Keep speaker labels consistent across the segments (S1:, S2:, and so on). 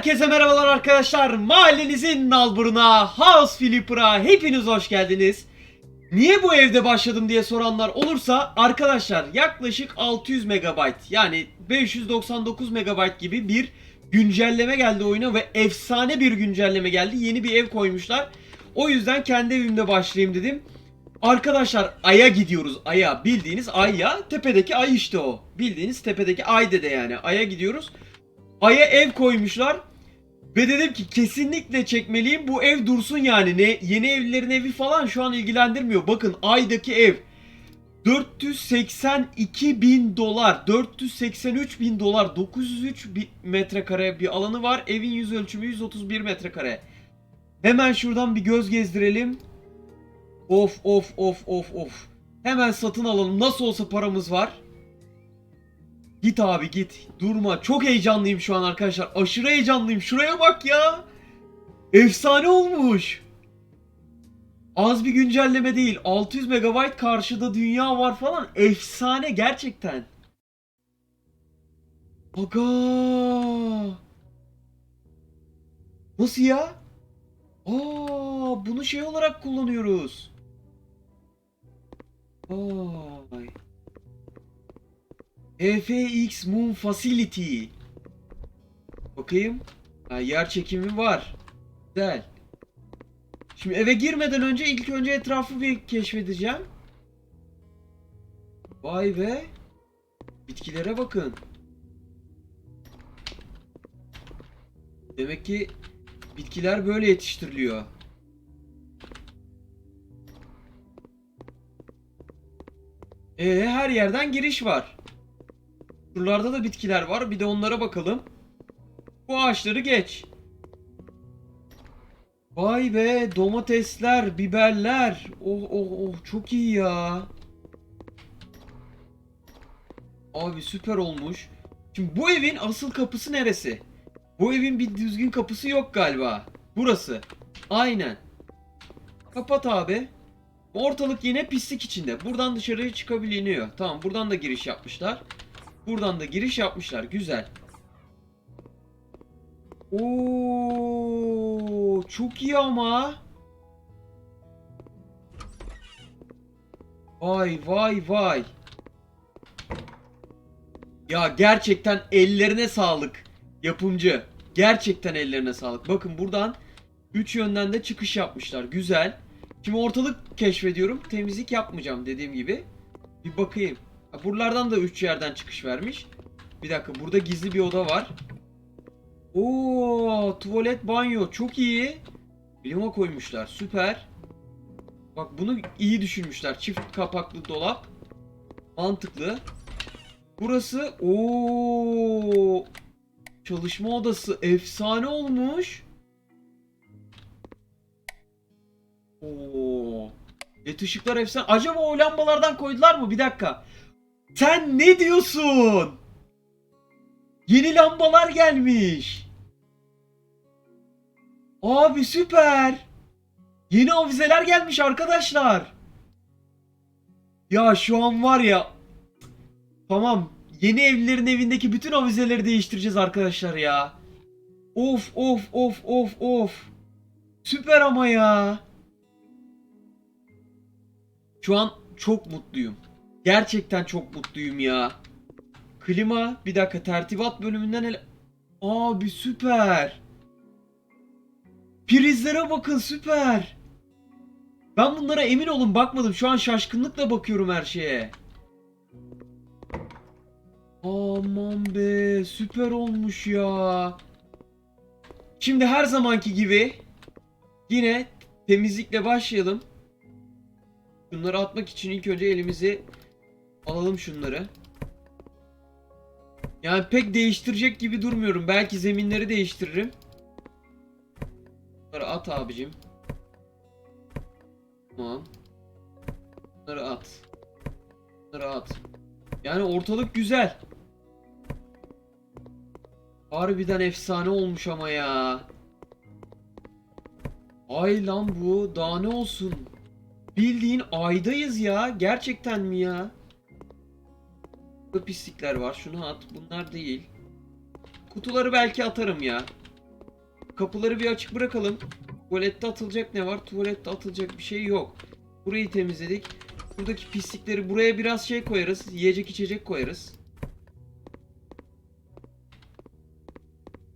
S1: Herkese merhabalar arkadaşlar. Mahallenizin nalburuna, House Flipper'a hepiniz hoş geldiniz. Niye bu evde başladım diye soranlar olursa arkadaşlar yaklaşık 600 MB yani 599 MB gibi bir güncelleme geldi oyuna ve efsane bir güncelleme geldi. Yeni bir ev koymuşlar. O yüzden kendi evimde başlayayım dedim. Arkadaşlar Ay'a gidiyoruz. Ay'a bildiğiniz Ay ya. Tepedeki Ay işte o. Bildiğiniz tepedeki Ay dede yani. Ay'a gidiyoruz. Ay'a ev koymuşlar. Ve dedim ki kesinlikle çekmeliyim. Bu ev dursun yani. Ne yeni evlilerin evi falan şu an ilgilendirmiyor. Bakın Ay'daki ev 482 bin dolar, 483 bin dolar, 903 bi- metrekare bir alanı var. Evin yüz ölçümü 131 metrekare. Hemen şuradan bir göz gezdirelim. Of of of of of. Hemen satın alalım. Nasıl olsa paramız var. Git abi git. Durma. Çok heyecanlıyım şu an arkadaşlar. Aşırı heyecanlıyım. Şuraya bak ya. Efsane olmuş. Az bir güncelleme değil. 600 MB karşıda dünya var falan. Efsane gerçekten. Aga. Nasıl ya? Aa, bunu şey olarak kullanıyoruz. Vay. FX Moon Facility. Bakayım. Ha, yer çekimi var. Güzel. Şimdi eve girmeden önce ilk önce etrafı bir keşfedeceğim. Vay be. Bitkilere bakın. Demek ki bitkiler böyle yetiştiriliyor. Ee, her yerden giriş var. Şuralarda da bitkiler var. Bir de onlara bakalım. Bu ağaçları geç. Vay be domatesler, biberler. Oh oh oh çok iyi ya. Abi süper olmuş. Şimdi bu evin asıl kapısı neresi? Bu evin bir düzgün kapısı yok galiba. Burası. Aynen. Kapat abi. Ortalık yine pislik içinde. Buradan dışarıya çıkabiliniyor. Tamam buradan da giriş yapmışlar. Buradan da giriş yapmışlar. Güzel. Oo, çok iyi ama. Vay vay vay. Ya gerçekten ellerine sağlık yapımcı. Gerçekten ellerine sağlık. Bakın buradan 3 yönden de çıkış yapmışlar. Güzel. Şimdi ortalık keşfediyorum. Temizlik yapmayacağım dediğim gibi. Bir bakayım. Buralardan da 3 yerden çıkış vermiş. Bir dakika burada gizli bir oda var. Oo, tuvalet banyo çok iyi. Klima koymuşlar süper. Bak bunu iyi düşünmüşler. Çift kapaklı dolap. Mantıklı. Burası o çalışma odası efsane olmuş. Oo. Et ışıklar efsane. Acaba o lambalardan koydular mı? Bir dakika. Sen ne diyorsun? Yeni lambalar gelmiş. Abi süper. Yeni avizeler gelmiş arkadaşlar. Ya şu an var ya. Tamam. Yeni evlilerin evindeki bütün avizeleri değiştireceğiz arkadaşlar ya. Of of of of of. Süper ama ya. Şu an çok mutluyum. Gerçekten çok mutluyum ya. Klima bir dakika tertibat bölümünden hele... Abi süper. Prizlere bakın süper. Ben bunlara emin olun bakmadım. Şu an şaşkınlıkla bakıyorum her şeye. Aman be süper olmuş ya. Şimdi her zamanki gibi yine temizlikle başlayalım. Bunları atmak için ilk önce elimizi alalım şunları. Yani pek değiştirecek gibi durmuyorum. Belki zeminleri değiştiririm. Bunları at abicim. Tamam. Bunları at. Bunları at. Yani ortalık güzel. Harbiden efsane olmuş ama ya. Ay lan bu. Daha ne olsun. Bildiğin aydayız ya. Gerçekten mi ya? Burada pislikler var. Şunu at. Bunlar değil. Kutuları belki atarım ya. kapıları bir açık bırakalım. Tuvalette atılacak ne var? Tuvalette atılacak bir şey yok. Burayı temizledik. Buradaki pislikleri buraya biraz şey koyarız. Yiyecek içecek koyarız.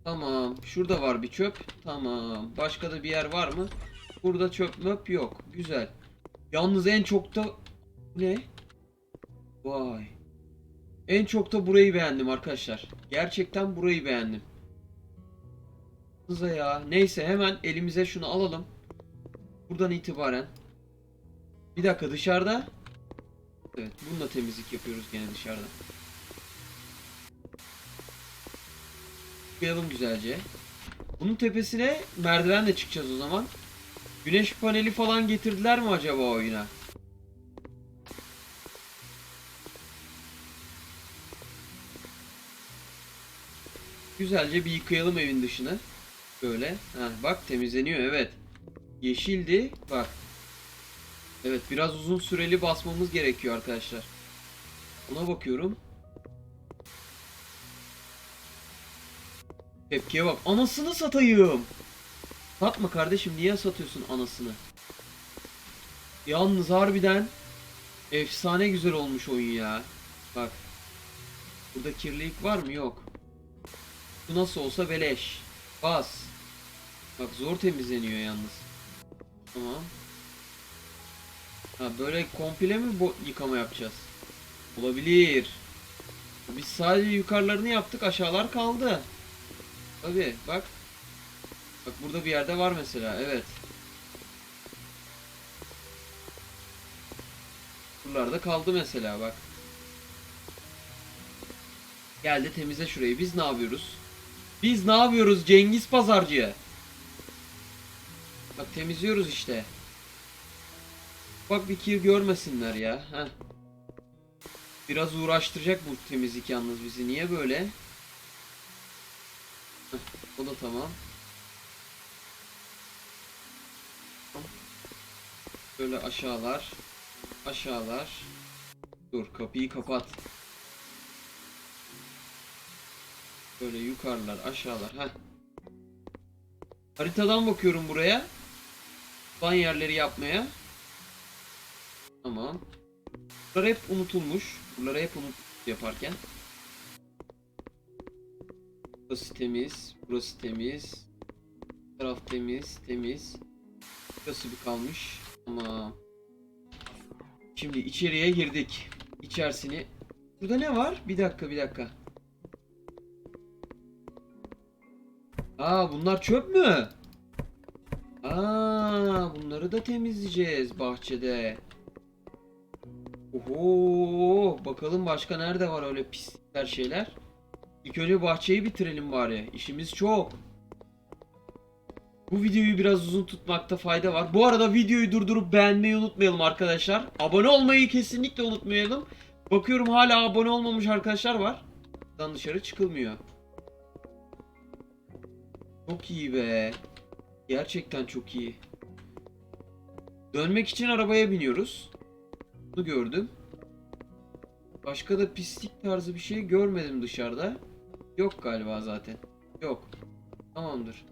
S1: Tamam. Şurada var bir çöp. Tamam. Başka da bir yer var mı? Burada çöp möp yok. Güzel. Yalnız en çok da... Ne? Vay. En çok da burayı beğendim arkadaşlar. Gerçekten burayı beğendim. Hıza ya. Neyse hemen elimize şunu alalım. Buradan itibaren. Bir dakika dışarıda. Evet bununla temizlik yapıyoruz gene dışarıda. Koyalım güzelce. Bunun tepesine merdivenle çıkacağız o zaman. Güneş paneli falan getirdiler mi acaba oyuna? Güzelce bir yıkayalım evin dışını. Böyle. Ha, bak temizleniyor evet. Yeşildi. Bak. Evet biraz uzun süreli basmamız gerekiyor arkadaşlar. Ona bakıyorum. Tepkiye bak. Anasını satayım. Satma kardeşim niye satıyorsun anasını? Yalnız harbiden efsane güzel olmuş oyun ya. Bak. Burada kirlilik var mı? Yok. Bu nasıl olsa beleş. Bas. Bak zor temizleniyor yalnız. Tamam. Ha böyle komple mi yıkama yapacağız? Olabilir. Biz sadece yukarılarını yaptık aşağılar kaldı. Tabi bak. Bak burada bir yerde var mesela evet. Buralarda kaldı mesela bak. Geldi temizle şurayı. Biz ne yapıyoruz? Biz ne yapıyoruz Cengiz Pazarcı? Bak temizliyoruz işte. Bak bir kir görmesinler ya. Heh. Biraz uğraştıracak bu temizlik yalnız bizi. Niye böyle? Heh, o da tamam. Böyle aşağılar. Aşağılar. Dur kapıyı kapat. Böyle yukarılar aşağılar. Heh. Haritadan bakıyorum buraya. Ban yerleri yapmaya. Tamam. Buralar hep unutulmuş. Buraları hep unut yaparken. Burası temiz. Burası temiz. Taraf temiz. Temiz. Burası bir kalmış. Tamam. Şimdi içeriye girdik. İçerisini. Burada ne var? Bir dakika bir dakika. Aa bunlar çöp mü? Aa bunları da temizleyeceğiz bahçede. Oho bakalım başka nerede var öyle pislikler şeyler. İlk önce bahçeyi bitirelim bari. İşimiz çok. Bu videoyu biraz uzun tutmakta fayda var. Bu arada videoyu durdurup beğenmeyi unutmayalım arkadaşlar. Abone olmayı kesinlikle unutmayalım. Bakıyorum hala abone olmamış arkadaşlar var. Buradan dışarı çıkılmıyor. Çok iyi be. Gerçekten çok iyi. Dönmek için arabaya biniyoruz. Bunu gördüm. Başka da pislik tarzı bir şey görmedim dışarıda. Yok galiba zaten. Yok. Tamamdır.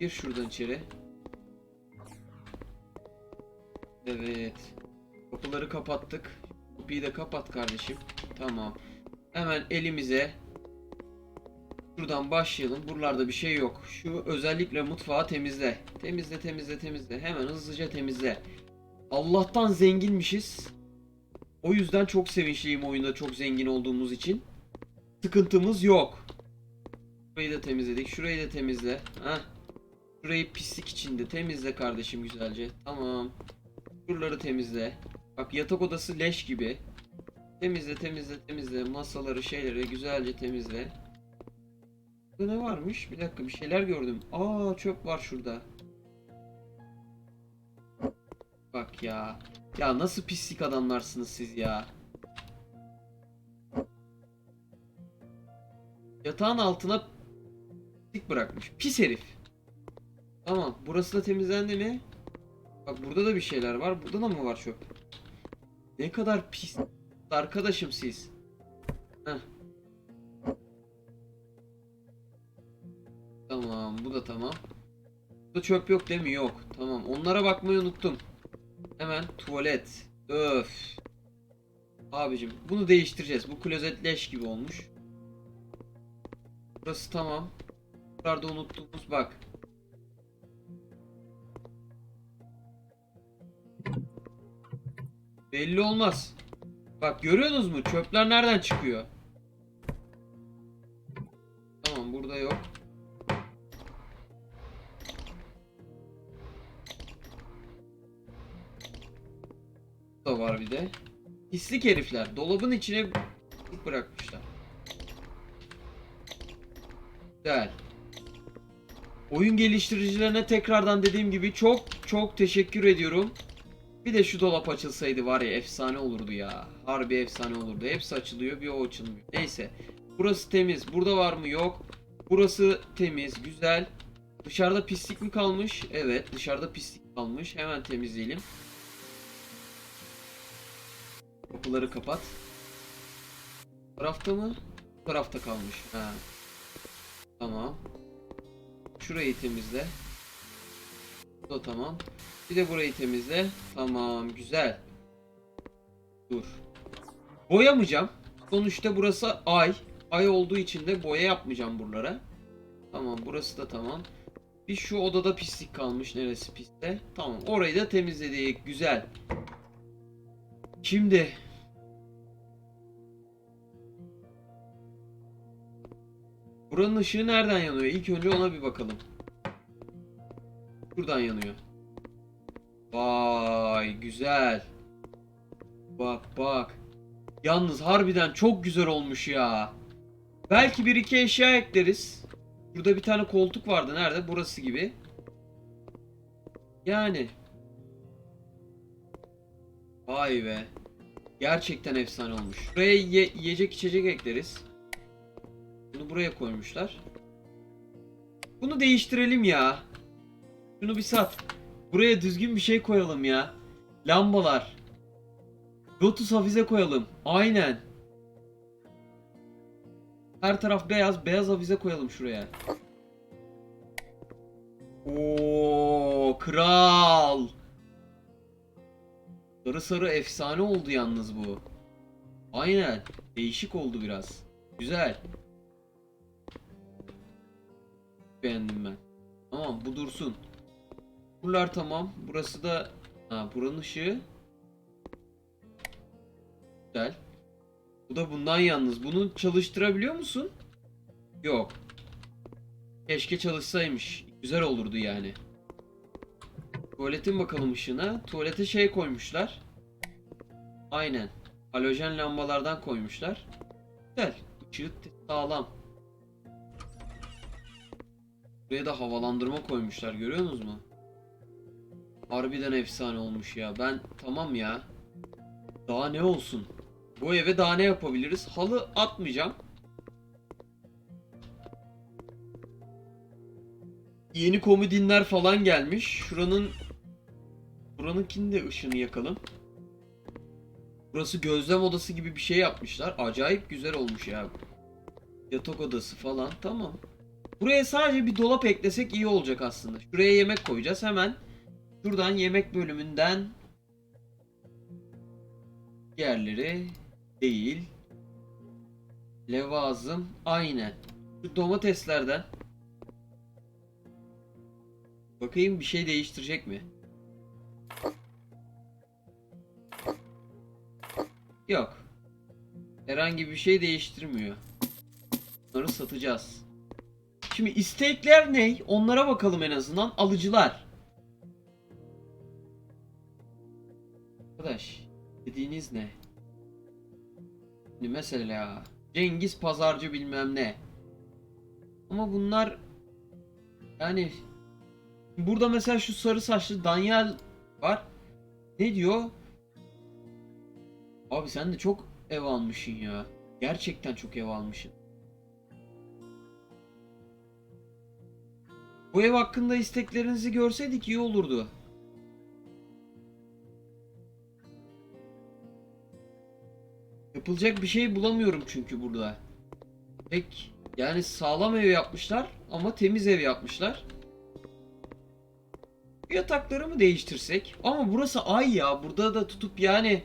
S1: Gir şuradan içeri. Evet. Kapıları kapattık. Kapıyı da kapat kardeşim. Tamam. Hemen elimize Şuradan başlayalım. Buralarda bir şey yok. Şu özellikle mutfağı temizle. Temizle temizle temizle. Hemen hızlıca temizle. Allah'tan zenginmişiz. O yüzden çok sevinçliyim oyunda çok zengin olduğumuz için. Sıkıntımız yok. Şurayı da temizledik. Şurayı da temizle. Heh. Şurayı pislik içinde temizle kardeşim güzelce. Tamam. Şuraları temizle. Bak yatak odası leş gibi. Temizle temizle temizle. Masaları şeyleri güzelce temizle. Burada ne varmış? Bir dakika bir şeyler gördüm. Aa çöp var şurada. Bak ya. Ya nasıl pislik adamlarsınız siz ya. Yatağın altına pislik bırakmış. Pis herif. Tamam. Burası da temizlendi mi? Bak burada da bir şeyler var. Burada da mı var çöp? Ne kadar pis arkadaşım siz. Heh. Tamam, bu da tamam. Burada çöp yok değil mi? Yok. Tamam. Onlara bakmayı unuttum. Hemen tuvalet. Öf. Abicim bunu değiştireceğiz. Bu klozet leş gibi olmuş. Burası tamam. Buralarda unuttuğumuz bak. Belli olmaz. Bak görüyorsunuz mu? Çöpler nereden çıkıyor? Da var bir de. Pislik herifler. Dolabın içine bırakmışlar. Güzel. Oyun geliştiricilerine tekrardan dediğim gibi çok çok teşekkür ediyorum. Bir de şu dolap açılsaydı var ya efsane olurdu ya. Harbi efsane olurdu. Hepsi açılıyor bir o açılmıyor. Neyse. Burası temiz. Burada var mı? Yok. Burası temiz. Güzel. Dışarıda pislik mi kalmış? Evet dışarıda pislik kalmış. Hemen temizleyelim. Kapıları kapat. Bu tarafta mı? Bu tarafta kalmış. Ha. Tamam. Şurayı temizle. Bu da tamam. Bir de burayı temizle. Tamam, güzel. Dur. Boyamayacağım. Sonuçta burası ay. Ay olduğu için de boya yapmayacağım buralara. Tamam, burası da tamam. Bir şu odada pislik kalmış. Neresi piste? Tamam, orayı da temizledik. Güzel. Şimdi Buranın ışığı nereden yanıyor? İlk önce ona bir bakalım. Buradan yanıyor. Vay güzel. Bak bak. Yalnız harbiden çok güzel olmuş ya. Belki bir iki eşya ekleriz. Burada bir tane koltuk vardı. Nerede? Burası gibi. Yani. Vay be. Gerçekten efsane olmuş. Buraya ye- yiyecek içecek ekleriz. Bunu buraya koymuşlar. Bunu değiştirelim ya. Şunu bir sat. Buraya düzgün bir şey koyalım ya. Lambalar. Lotus hafize koyalım. Aynen. Her taraf beyaz. Beyaz hafize koyalım şuraya. Oo, kral. Sarı efsane oldu yalnız bu. Aynen. Değişik oldu biraz. Güzel. Beğendim ben. Tamam bu dursun. Buralar tamam. Burası da ha, buranın ışığı. Güzel. Bu da bundan yalnız. Bunu çalıştırabiliyor musun? Yok. Keşke çalışsaymış. Güzel olurdu yani. Tuvaletin bakalım ışığına. Tuvalete şey koymuşlar. Aynen. Halojen lambalardan koymuşlar. Güzel. Işığı sağlam. Buraya da havalandırma koymuşlar görüyorsunuz mu? Harbiden efsane olmuş ya. Ben tamam ya. Daha ne olsun? Bu eve daha ne yapabiliriz? Halı atmayacağım. Yeni komodinler falan gelmiş. Şuranın buranınkini de ışını yakalım. Burası gözlem odası gibi bir şey yapmışlar. Acayip güzel olmuş ya. Yatak odası falan tamam. Buraya sadece bir dolap eklesek iyi olacak aslında. Şuraya yemek koyacağız hemen. Şuradan yemek bölümünden yerleri değil. Levazım aynen. Şu domateslerden bakayım bir şey değiştirecek mi? Yok. Herhangi bir şey değiştirmiyor. Bunları satacağız. Şimdi istekler ne? Onlara bakalım en azından. Alıcılar. Arkadaş dediğiniz ne? Şimdi mesela Cengiz Pazarcı bilmem ne. Ama bunlar yani burada mesela şu sarı saçlı Daniel var. Ne diyor? Abi sen de çok ev almışsın ya. Gerçekten çok ev almışsın. Bu ev hakkında isteklerinizi görseydik iyi olurdu. Yapılacak bir şey bulamıyorum çünkü burada. Pek yani sağlam ev yapmışlar ama temiz ev yapmışlar. Yatakları mı değiştirsek? Ama burası ay ya. Burada da tutup yani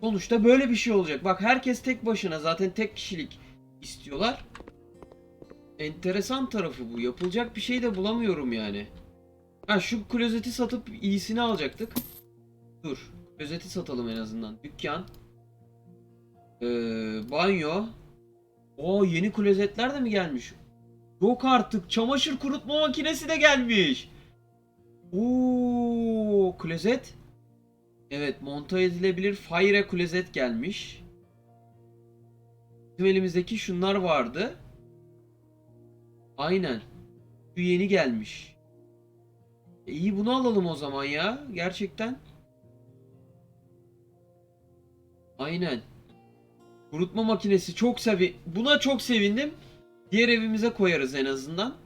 S1: sonuçta böyle bir şey olacak. Bak herkes tek başına zaten tek kişilik istiyorlar. Enteresan tarafı bu. Yapılacak bir şey de bulamıyorum yani. Ha şu klozeti satıp iyisini alacaktık. Dur. Klozeti satalım en azından. Dükkan. Ee, banyo. O yeni klozetler de mi gelmiş? Yok artık. Çamaşır kurutma makinesi de gelmiş. Oo, klozet. Evet, monta edilebilir fire klozet gelmiş. Bizim elimizdeki şunlar vardı. Aynen. Şu yeni gelmiş. E iyi bunu alalım o zaman ya. Gerçekten. Aynen. Kurutma makinesi çok sevi. Buna çok sevindim. Diğer evimize koyarız en azından.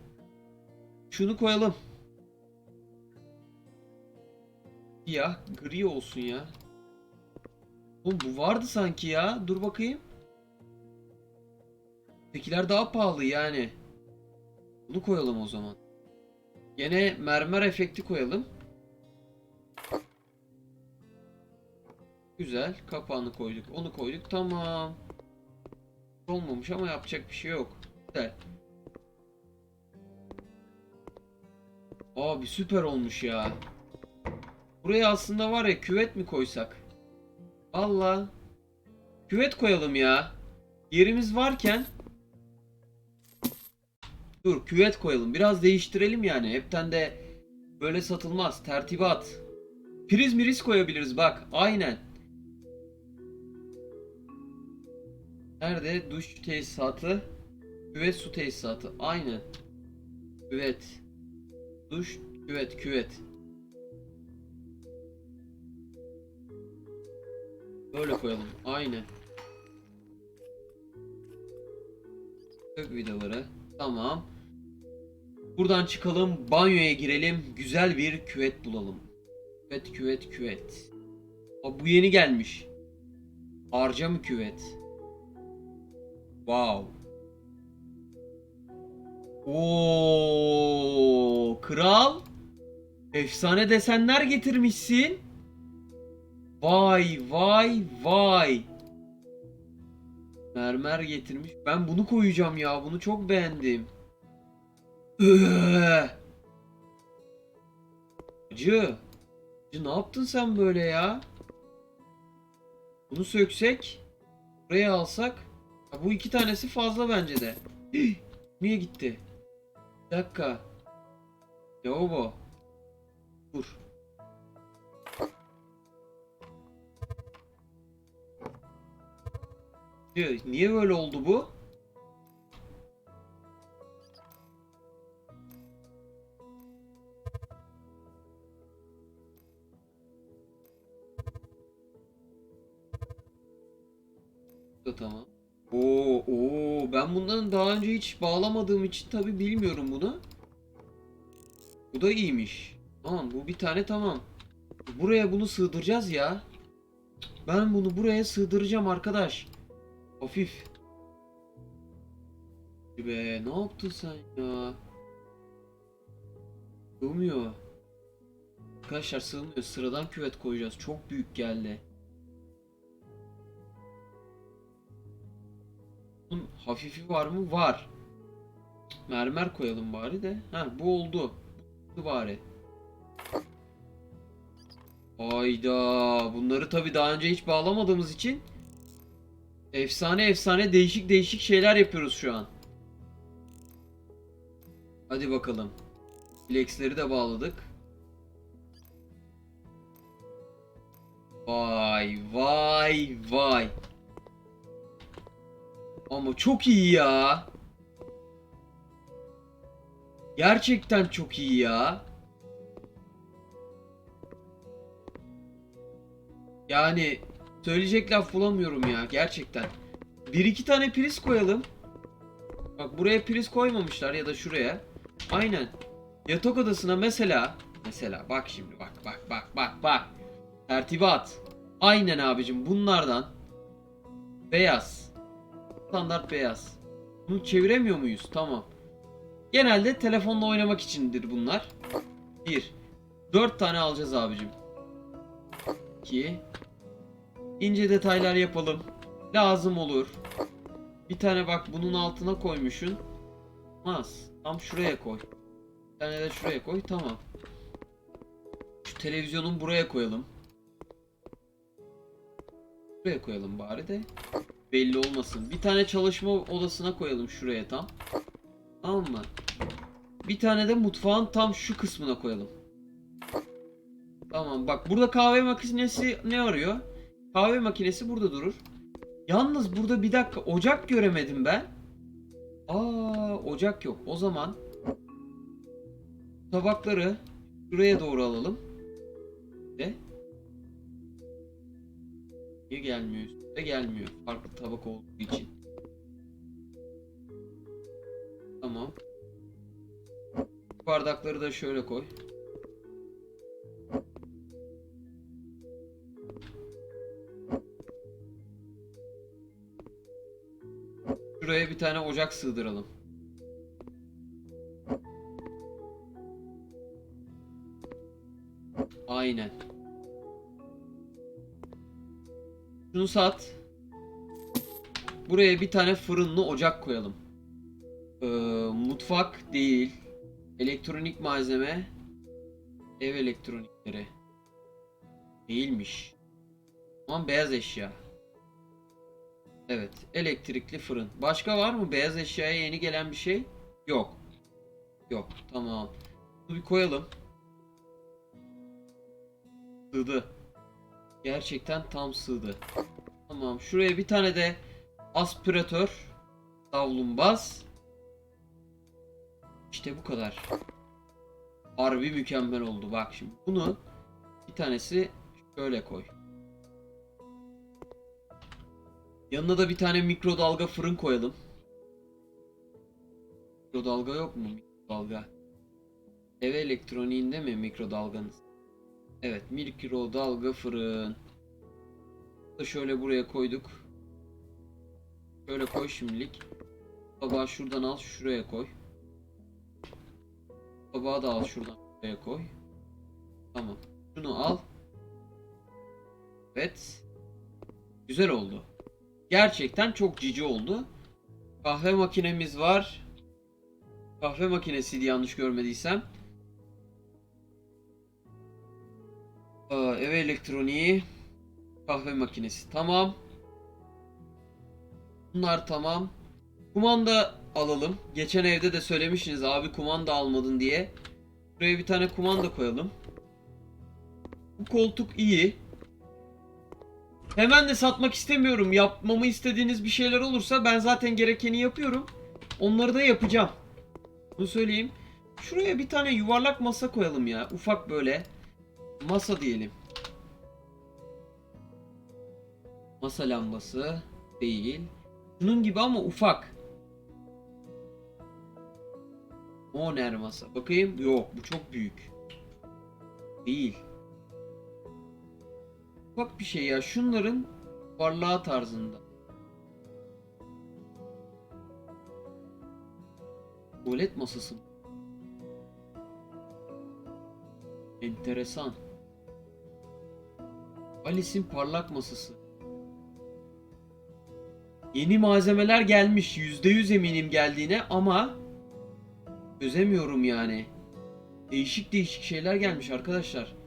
S1: Şunu koyalım. Ya gri olsun ya. Oğlum bu vardı sanki ya. Dur bakayım. Ötekiler daha pahalı yani. Bunu koyalım o zaman. Gene mermer efekti koyalım. Güzel. Kapağını koyduk. Onu koyduk. Tamam. Olmamış ama yapacak bir şey yok. Güzel. Abi süper olmuş ya. Buraya aslında var ya küvet mi koysak? Valla. Küvet koyalım ya. Yerimiz varken. Dur küvet koyalım. Biraz değiştirelim yani. Hepten de böyle satılmaz. Tertibat. Priz miriz koyabiliriz bak. Aynen. Nerede? Duş tesisatı. Küvet su tesisatı. Aynen. Küvet. Duş, küvet, küvet. Böyle koyalım. Aynen. Kök vidaları. Tamam. Buradan çıkalım. Banyoya girelim. Güzel bir küvet bulalım. Küvet, küvet, küvet. Aa, bu yeni gelmiş. Harca mı küvet? Wow. Oo, kral. Efsane desenler getirmişsin. Vay vay vay. Mermer getirmiş. Ben bunu koyacağım ya. Bunu çok beğendim. Acı. Acı ne yaptın sen böyle ya? Bunu söksek. Buraya alsak. Ha, bu iki tanesi fazla bence de. Niye gitti? Bir dakika. Ya o bu. Dur. Acı, Niye böyle oldu bu? Tamam. Oo, oo, ben bundan daha önce hiç bağlamadığım için tabi bilmiyorum bunu. Bu da iyiymiş. Tamam bu bir tane tamam. Buraya bunu sığdıracağız ya. Ben bunu buraya sığdıracağım arkadaş. Hafif. Be ne yaptın sen ya? Sığmıyor. Arkadaşlar sığmıyor. Sıradan küvet koyacağız. Çok büyük geldi. Bunun hafifi var mı? Var. Mermer koyalım bari de. Ha bu oldu. Bu bari. Hayda. Bunları tabi daha önce hiç bağlamadığımız için efsane efsane değişik değişik şeyler yapıyoruz şu an. Hadi bakalım. Flex'leri de bağladık. Vay vay vay. Ama çok iyi ya. Gerçekten çok iyi ya. Yani söyleyecek laf bulamıyorum ya gerçekten. Bir iki tane priz koyalım. Bak buraya priz koymamışlar ya da şuraya. Aynen. Yatak odasına mesela mesela bak şimdi bak bak bak bak bak. Tertibat. Aynen abicim bunlardan beyaz. Standart beyaz. Bunu çeviremiyor muyuz? Tamam. Genelde telefonla oynamak içindir bunlar. Bir. 4 tane alacağız abicim. 2 İnce detaylar yapalım. Lazım olur. Bir tane bak bunun altına koymuşsun. Az. Tam şuraya koy. Bir tane de şuraya koy. Tamam. Şu televizyonun buraya koyalım. Buraya koyalım bari de. Belli olmasın. Bir tane çalışma odasına koyalım şuraya tam. Tamam mı? Bir tane de mutfağın tam şu kısmına koyalım. Tamam bak burada kahve makinesi ne arıyor? Kahve makinesi burada durur. Yalnız burada bir dakika ocak göremedim ben. Aa ocak yok. O zaman tabakları şuraya doğru alalım. De. Niye gelmiyor? Üstüne gelmiyor. Farklı tabak olduğu için. Tamam. Bardakları da şöyle koy. Şuraya bir tane ocak sığdıralım. Aynen. Şunu sat. Buraya bir tane fırınlı ocak koyalım. Ee, mutfak değil. Elektronik malzeme. Ev elektronikleri. Değilmiş. Aman beyaz eşya. Evet. Elektrikli fırın. Başka var mı? Beyaz eşyaya yeni gelen bir şey? Yok. Yok. Tamam. Bunu bir koyalım. Sığdı. Gerçekten tam sığdı. Tamam. Şuraya bir tane de aspiratör. Davlumbaz. İşte bu kadar. Harbi mükemmel oldu. Bak şimdi bunu bir tanesi şöyle koy. Yanına da bir tane mikrodalga fırın koyalım. Mikrodalga yok mu? Mikrodalga. Ev elektroniğinde mi mikrodalganız? Evet, mikrodalga fırın. Da şöyle buraya koyduk. Şöyle koy şimdilik. Tabağı şuradan al, şuraya koy. Tabağı da al şuradan şuraya koy. Tamam. Şunu al. Evet. Güzel oldu. Gerçekten çok cici oldu. Kahve makinemiz var. Kahve makinesiydi yanlış görmediysem. Aa, ev elektroniği. Kahve makinesi. Tamam. Bunlar tamam. Kumanda alalım. Geçen evde de söylemişsiniz abi kumanda almadın diye. Buraya bir tane kumanda koyalım. Bu koltuk iyi. Hemen de satmak istemiyorum. Yapmamı istediğiniz bir şeyler olursa ben zaten gerekeni yapıyorum. Onları da yapacağım. Bunu söyleyeyim. Şuraya bir tane yuvarlak masa koyalım ya. Ufak böyle. Masa diyelim. Masa lambası değil. Bunun gibi ama ufak. Moner masa. Bakayım. Yok bu çok büyük. Değil. Ufak bir şey ya. Şunların varlığa tarzında. Tuvalet masası. Enteresan. Alice'in parlak masası. Yeni malzemeler gelmiş. %100 eminim geldiğine ama çözemiyorum yani. Değişik değişik şeyler gelmiş arkadaşlar.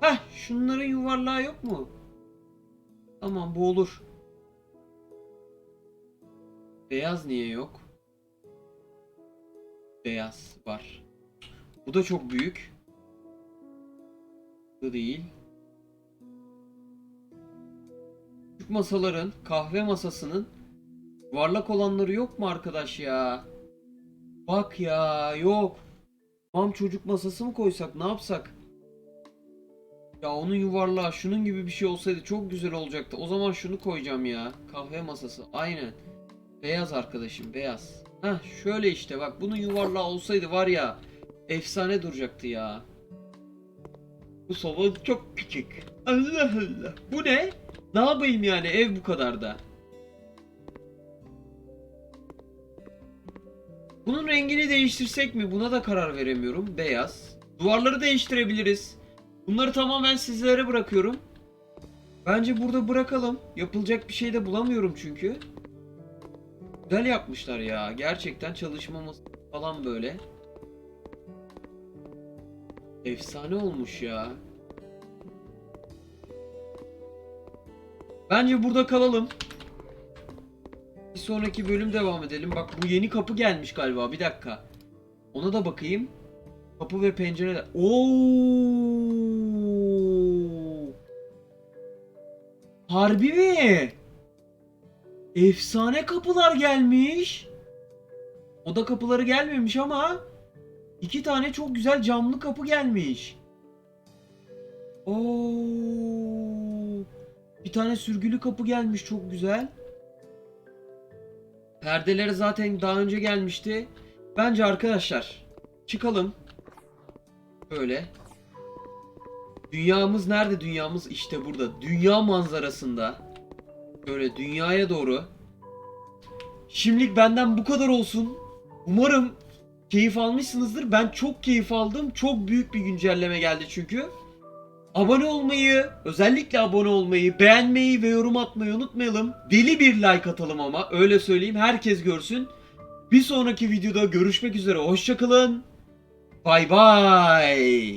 S1: Heh, şunların yuvarlağı yok mu? Tamam bu olur. Beyaz niye yok? Beyaz var. Bu da çok büyük. Bu değil. Küçük masaların, kahve masasının yuvarlak olanları yok mu arkadaş ya? Bak ya yok. Tamam çocuk masası mı koysak ne yapsak? Ya onun yuvarlağı şunun gibi bir şey olsaydı çok güzel olacaktı. O zaman şunu koyacağım ya. Kahve masası. Aynen. Beyaz arkadaşım beyaz. Heh şöyle işte bak bunun yuvarlağı olsaydı var ya efsane duracaktı ya. Bu salon çok küçük. Allah Allah. Bu ne? Ne yapayım yani ev bu kadar da. Bunun rengini değiştirsek mi? Buna da karar veremiyorum. Beyaz. Duvarları değiştirebiliriz. Bunları tamamen sizlere bırakıyorum. Bence burada bırakalım. Yapılacak bir şey de bulamıyorum çünkü. Güzel yapmışlar ya. Gerçekten çalışmaması falan böyle. Efsane olmuş ya. Bence burada kalalım. Bir sonraki bölüm devam edelim. Bak bu yeni kapı gelmiş galiba. Bir dakika. Ona da bakayım. Kapı ve pencereler. Oo! Harbi mi? Efsane kapılar gelmiş. Oda kapıları gelmemiş ama iki tane çok güzel camlı kapı gelmiş. Oo! Bir tane sürgülü kapı gelmiş çok güzel. Perdeleri zaten daha önce gelmişti. Bence arkadaşlar çıkalım. Böyle. Dünyamız nerede dünyamız? İşte burada. Dünya manzarasında. Böyle dünyaya doğru. Şimdilik benden bu kadar olsun. Umarım keyif almışsınızdır. Ben çok keyif aldım. Çok büyük bir güncelleme geldi çünkü. Abone olmayı, özellikle abone olmayı, beğenmeyi ve yorum atmayı unutmayalım. Deli bir like atalım ama öyle söyleyeyim herkes görsün. Bir sonraki videoda görüşmek üzere. Hoşçakalın. Bay bay.